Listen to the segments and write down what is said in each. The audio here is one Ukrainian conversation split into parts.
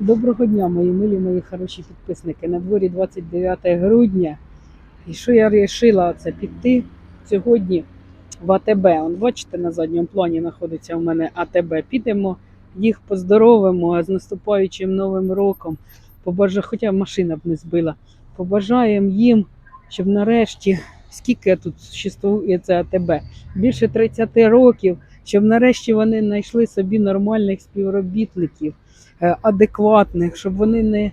Доброго дня, мої милі, мої хороші підписники. На дворі 29 грудня. І що я вирішила це піти сьогодні в АТБ. Он, бачите, на задньому плані знаходиться у мене АТБ. Підемо, їх поздоровимо з наступаючим новим роком. Побажа... Хоча машина б не збила. Побажаємо їм, щоб нарешті, скільки тут существує це АТБ, більше 30 років, щоб нарешті вони знайшли собі нормальних співробітників е, адекватних, щоб вони не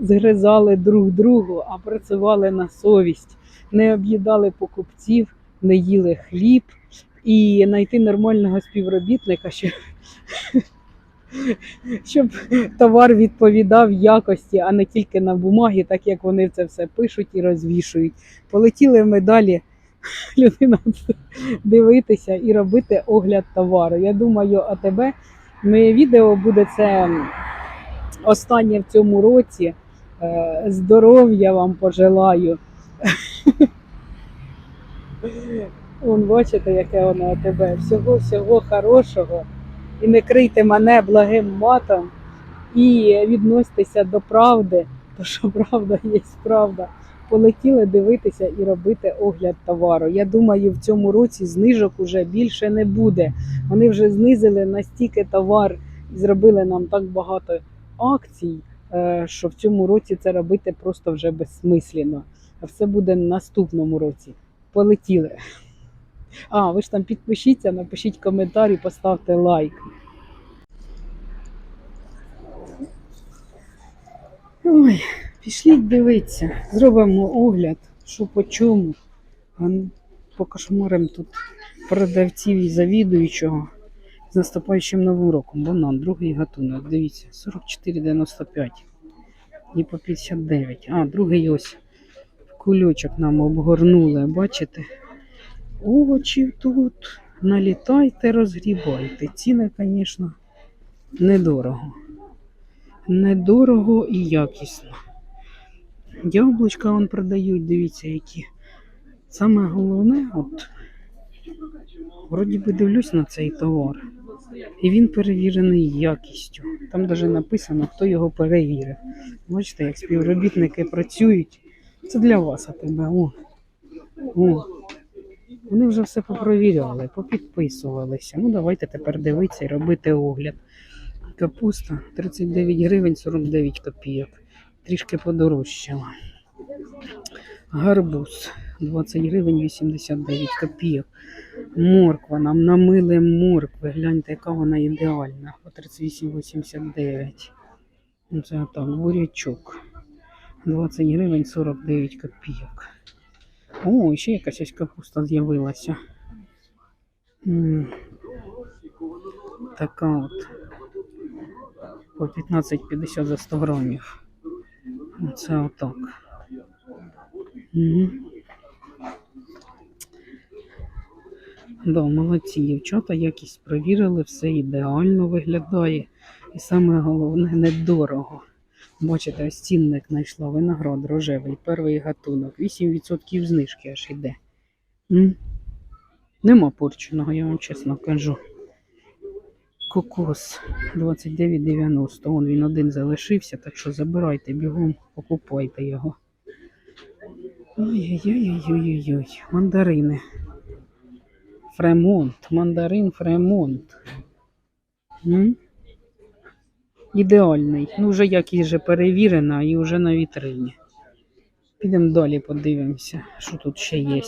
згризали друг другу, а працювали на совість, не об'їдали покупців, не їли хліб і знайти нормального співробітника, щоб, щоб товар відповідав якості, а не тільки на бумагі, так як вони це все пишуть і розвішують. Полетіли ми далі. Людина дивитися і робити огляд товару. Я думаю, АТБ Моє відео буде це останнє в цьому році. Е, Здоров'я вам пожелаю. Вон, бачите, яке воно у тебе. Всього всього хорошого. І не крийте мене благим матом. І відносьтеся до правди, то що правда є правда. Полетіли дивитися і робити огляд товару. Я думаю, в цьому році знижок уже більше не буде. Вони вже знизили настільки товар і зробили нам так багато акцій, е, що в цьому році це робити просто вже безсмислено. А все буде в наступному році. Полетіли. А, ви ж там підпишіться, напишіть коментар і поставте лайк. Ой, пішліть дивитися. Зробимо огляд, що по чому. Ну, тут продавців і завідуючого з наступаючим новим роком. Банан, другий гатунок. Дивіться, 44,95 і по 59. А, другий ось кульочок нам обгорнули, бачите? Овочів тут. Налітайте, розгрібайте. Ціни, звісно, недорого. Недорого і якісно. Яблучка вон продають, дивіться, які. Саме головне, от Вроді би дивлюсь на цей товар, і він перевірений якістю. Там навіть написано, хто його перевірив. Бачите, як співробітники працюють. Це для вас, а тебе. О. О. Вони вже все попровіряли, попідписувалися. Ну, давайте тепер дивитися і робити огляд. Капуста 39 гривень 49 копійок. Трішки подорожчала. Гарбуз 20 гривень 89 копійок. Морква, нам намили моркви. Гляньте, яка вона ідеальна. По 38,89. Ну, Це так, бурячок. 20 гривень 49 копійок. О, ще якась ось капуста з'явилася. Така от. По 15,50 за 100 грамів. Оце отак. Угу. Да, молодці дівчата, якість провірили, все ідеально виглядає. І саме головне недорого. Бачите, ось цінник знайшла виноград рожевий, перший гатунок. 8% знижки аж іде. М? Нема порченого, я вам чесно кажу. Кокос 29,90. Вон він один залишився, так що забирайте бігом, покупайте його. Ой-ой-ой-ой-ой-ой. Мандарини. Фремонт, мандарин Фремонт. М? Ідеальний. Ну, вже якість же перевірена і вже на вітрині. Підемо далі, подивимося, що тут ще є.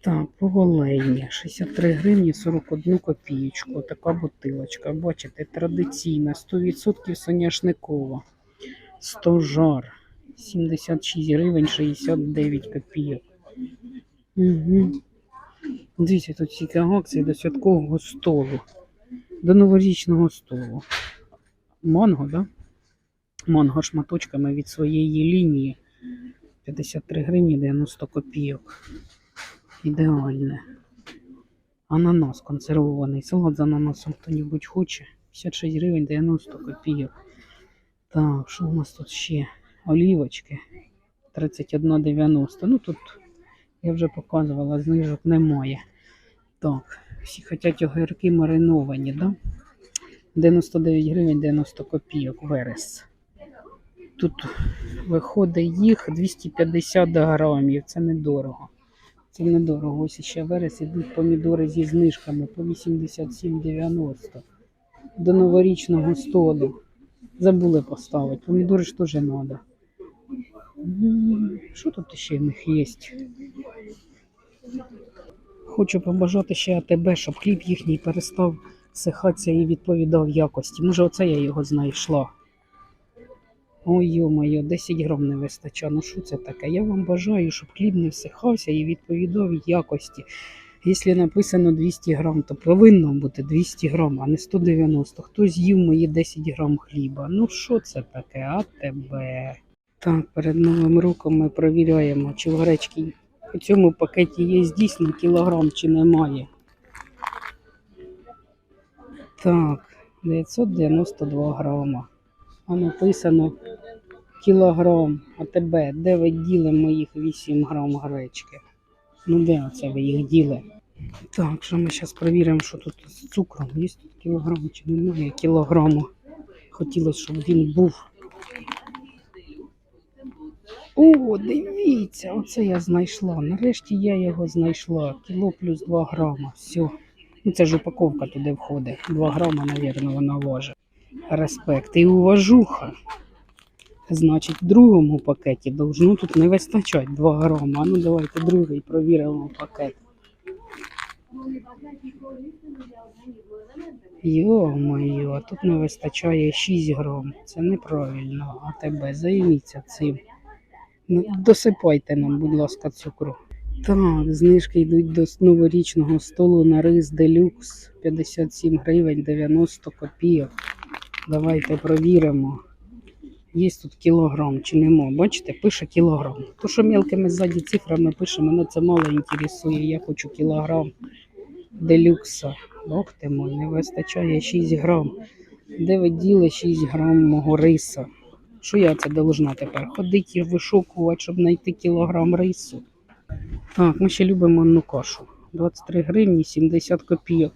Так, поголейня. 63 гривні 41 копієчку. Така бутилочка. Бачите, традиційна, 100% соняшникова. Стожар. 76 гривень 69 копійок. Угу. Дивіться, тут тільки акції до святкового столу, до новорічного столу. Манго, да? Манго шматочками від своєї лінії. 53 гривні 90 копійок. Ідеальне. Ананас консервований. Салат з ананасом хто-небудь хоче. 56 гривень 90 копійок. Так, що у нас тут ще? Олівочки. 31,90. Ну тут я вже показувала, знижок немає. Так, всі хочуть огірки мариновані, да? 99 гривень 90 копійок верес. Тут виходить їх 250 грамів. Це недорого. Це недорого. Ось ще верес ідуть помідори зі знижками по 87,90 до новорічного столу. Забули поставити. Помідори ж теж треба. Що тут ще в них є? Хочу побажати ще АТБ, щоб хліб їхній перестав сихатися і відповідав якості. Може, оце я його знайшла. Ой, йо-моє, 10 грам не вистачає. Ну що це таке? Я вам бажаю, щоб хліб не всихався і відповідав якості. Якщо написано 200 грам, то повинно бути 200 грам, а не 190. Хто з'їв мої 10 грам хліба? Ну що це таке? АТБ. Так, перед Новим роком ми перевіряємо, чи в гречці у цьому пакеті є дійсно кілограм чи немає. Так, 992 грама. А написано кілограм. А тебе, де ви діли моїх 8 грам гречки? Ну де оце ви їх діли? Так, що ми зараз перевіримо, що тут з цукром. Є тут кілограм чи немає кілограму. Хотілося, щоб він був. О, дивіться, оце я знайшла. Нарешті я його знайшла. Кіло плюс 2 грама. Все. Ну це ж упаковка туди входить. 2 грама, мабуть, вона важить. Респект і уважуха. Значить, в другому пакеті должно тут не вистачати 2 грама. А ну давайте другий провіримо пакет. Йо-моє, тут не вистачає 6 грам. Це неправильно. А тебе займіться цим. Ну, досипайте нам, будь ласка, цукру. Так, знижки йдуть до новорічного столу на рис делюкс 57 гривень 90 копійок. Давайте провіримо. Є тут кілограм чи нема. Бачите, пише кілограм. То, що мелкими ззаді цифрами пише, мене це мало інтересує. Я хочу кілограм делюкса. Мой, не вистачає 6 грам. Де ви діли 6 грам мого риса? Що я це должна тепер? Ходити і вишукувати, щоб знайти кілограм рису. Так, ми ще любимо манну кашу. 23 гривні 70 копійок.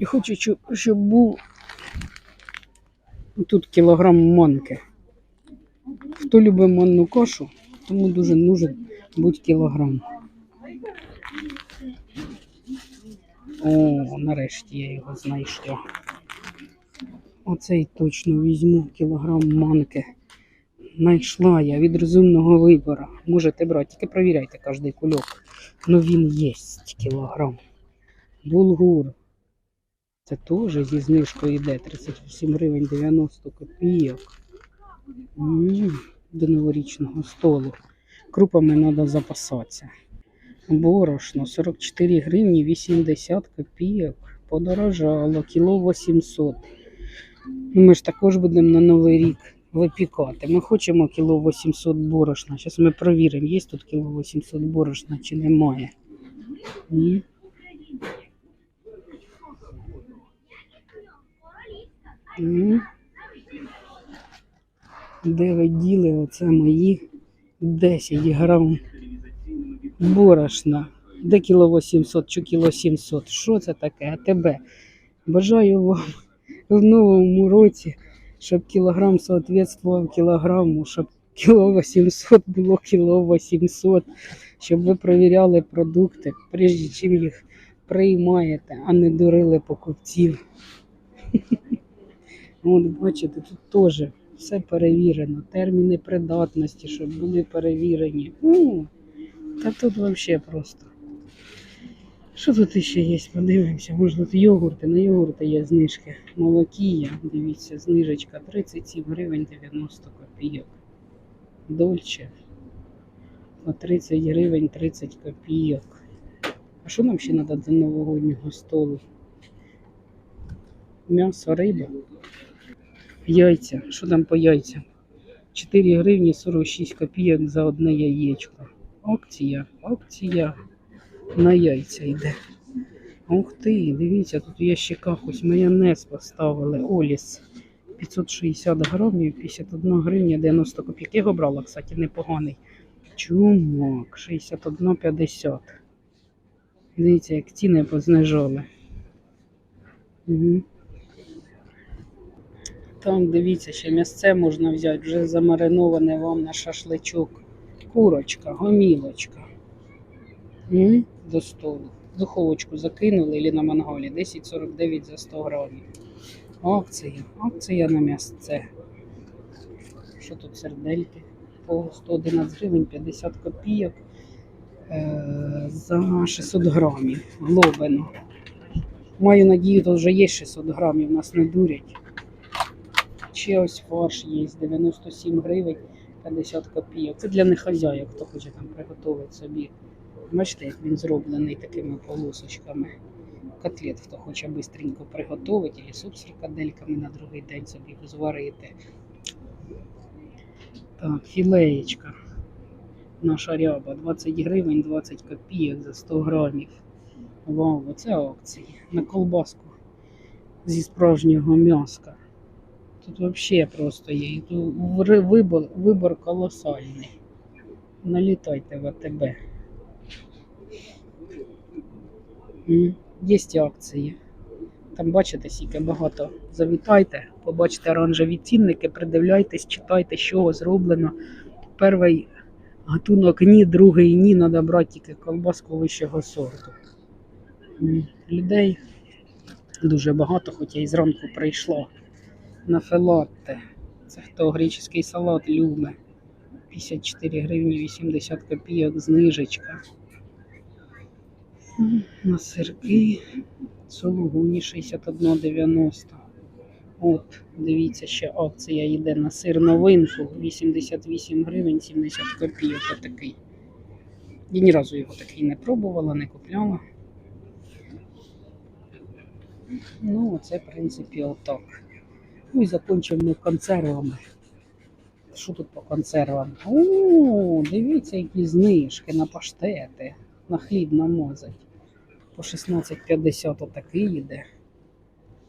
І хочу, щоб був тут кілограм манки. Хто любить манну кашу, тому дуже нужен будь кілограм. О, нарешті я його знайшла. Оцей точно візьму кілограм манки. Знайшла я від розумного вибору. Можете брати, тільки провіряйте кожний кульок. Ну він є кілограм. Булгур. Це теж зі знижкою йде 37 гривень 90 копійок. М, До новорічного столу. Крупами треба запасатися. Борошно 44 гривні 80 копійок. Подорожало кіло 800. Ну, Ми ж також будемо на Новий рік випікати. Ми хочемо кіло 800 борошна. Зараз ми перевіримо, є тут кіло 800 борошна чи немає. Ні. Де ви діли оце мої 10 грам борошна? Де кіло 800 чи кіло 700? Що це таке? А тебе? Бажаю вам в новому році, щоб кілограм соответствував кілограму, щоб кіло 800 було кіло 800, щоб ви перевіряли продукти, прежде чим їх приймаєте, а не дурили покупців. От бачите, тут теж все перевірено. Терміни придатності, щоб були перевірені. Ну, та тут взагалі просто. Що тут ще є? Подивимося. Може тут йогурти. На йогурти є знижки. Молокія, дивіться, знижечка 37 гривень 90 копійок. Дольче по 30 гривень 30 копійок. А що нам ще треба до новогоднього столу? М'ясо, риба, яйця. Що там по яйцям? 4 гривні 46 копійок за одне яєчко. Акція, акція на яйця йде. Ух ти, дивіться, тут в ящиках ось майонез поставили. Оліс. 560 грамів, 51 гривня 90 копійок. Я його брала, кстати, непоганий. Чумак, 61,50. Дивіться, як ціни познижали. Угу. Там, дивіться, ще м'ясце можна взяти, вже замариноване вам на шашличок. Курочка, гомілочка. М, До столу. Духовочку закинули или на мангалі 10,49 за 100 грамів. Акція, акція на м'ясце. Що тут сердельки? По 111 гривень 50 копійок е, за 600 грамів. Глобино. Маю надію, тут вже є 600 грамів, нас не дурять. Ще ось фарш є 97 гривень 50 копійок. Це для нехазяїв, хто хоче там приготувати собі. Бачите, як він зроблений такими полосочками. Котлет, хто хоче швидко приготувати, і суп з фрикадельками на другий день собі зварити. Так, філеєчка. Наша ряба 20 гривень 20 копійок за 100 грамів. Вау, оце акції. На колбаску зі справжнього м'яска. Тут взагалі просто є. Тут вибор, вибор колосальний. Налітайте в АТБ. Є акції. Там бачите, скільки багато. Завітайте, побачите оранжеві цінники, придивляйтесь, читайте, що зроблено. Перший гатунок ні, другий ні, треба брати тільки колбаску вищого сорту. Людей дуже багато, хоча і зранку прийшло на фелатте. Це хто греческий салат любить. 54 гривні 80 копійок знижечка. На сирки сулугуні 61,90. От, дивіться, ще акція йде на сир новинку 88 гривень 70 копійок. Отакий. Я ні разу його такий не пробувала, не купляла. Ну, це, в принципі, отак. Ну і закінчимо ми консервами. Що тут по консервам? О, дивіться, які знижки на паштети, на хліб намазать. По 16,50 отакий йде.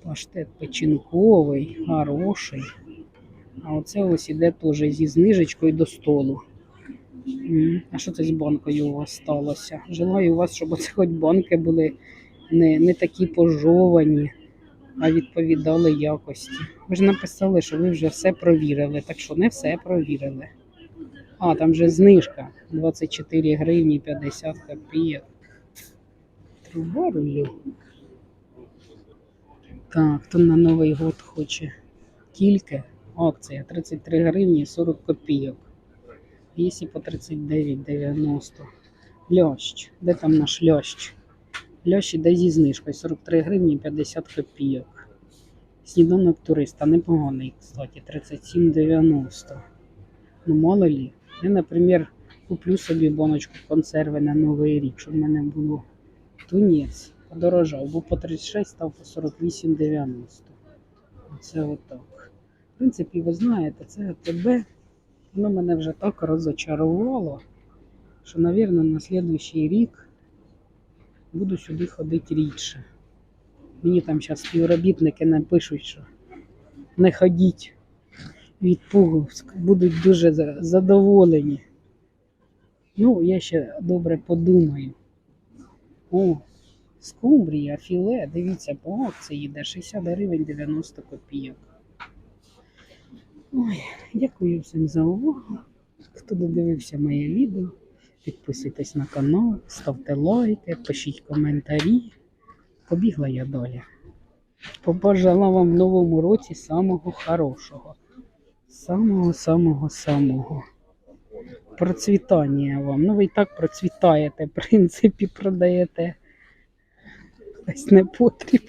Паштет печінковий, хороший. А оце ось іде теж зі знижечкою до столу. А що це з банкою у вас сталося? Желаю вас, щоб оце хоч банки були не, не такі пожовані, а відповідали якості. Ви ж написали, що ви вже все провірили, так що не все провірили. А, там вже знижка 24 гривні 50 копійок. Труба рулю. Так, хто на Новий год хоче тільки акція 33 гривні 40 копійок. Якщо по 39,90. Лящ. Де там наш лящ? Лящ іде зі знижкою 43 гривні 50 копійок. Сніданок туриста непоганий, кстати, 37,90. Ну, мало лі. Я, наприклад, куплю собі баночку консерви на Новий рік, щоб в мене було тунець. Подорожав, бо по 36 став по 48,90. Оце отак. В принципі, ви знаєте, це АТБ. Воно мене вже так розочарувало, що, мабуть, на наступний рік буду сюди ходити рідше. Мені там зараз співробітники напишуть, що не ходіть від пугу, будуть дуже задоволені. Ну, я ще добре подумаю. О, скумбрія, філе, дивіться, по акції йде 60 гривень 90 копійок. Ой, дякую всім за увагу. Хто додивився моє відео, підписуйтесь на канал, ставте лайки, пишіть коментарі. Побігла я далі. Побажала вам в новому році самого хорошого. Самого, самого, самого. Процвітання вам. Ну ви і так процвітаєте, в принципі, продаєте. Весь непотріб.